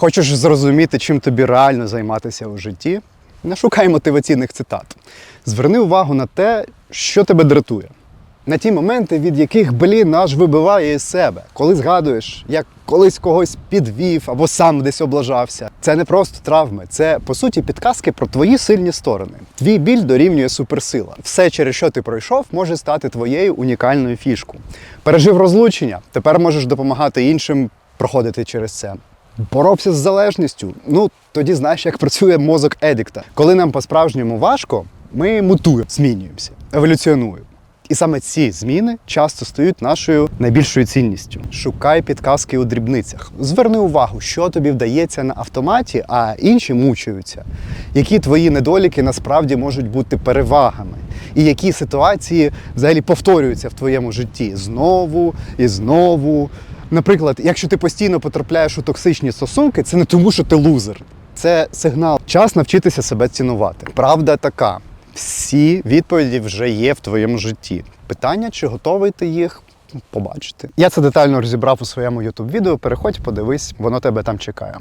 Хочеш зрозуміти, чим тобі реально займатися у житті? Не шукай мотиваційних цитат. Зверни увагу на те, що тебе дратує. На ті моменти, від яких блін аж вибиває із себе, коли згадуєш, як колись когось підвів або сам десь облажався. Це не просто травми, це по суті підказки про твої сильні сторони. Твій біль дорівнює суперсила. Все, через що ти пройшов, може стати твоєю унікальною фішкою. Пережив розлучення, тепер можеш допомагати іншим проходити через це. Боровся з залежністю. Ну тоді знаєш, як працює мозок едикта. Коли нам по-справжньому важко, ми мутуємо, змінюємося, еволюціонуємо. І саме ці зміни часто стають нашою найбільшою цінністю. Шукай підказки у дрібницях. Зверни увагу, що тобі вдається на автоматі, а інші мучаються. Які твої недоліки насправді можуть бути перевагами, і які ситуації взагалі повторюються в твоєму житті знову і знову. Наприклад, якщо ти постійно потрапляєш у токсичні стосунки, це не тому, що ти лузер. Це сигнал. Час навчитися себе цінувати. Правда така. Всі відповіді вже є в твоєму житті. Питання, чи готовий ти їх побачити. Я це детально розібрав у своєму youtube відео. Переходь, подивись, воно тебе там чекає.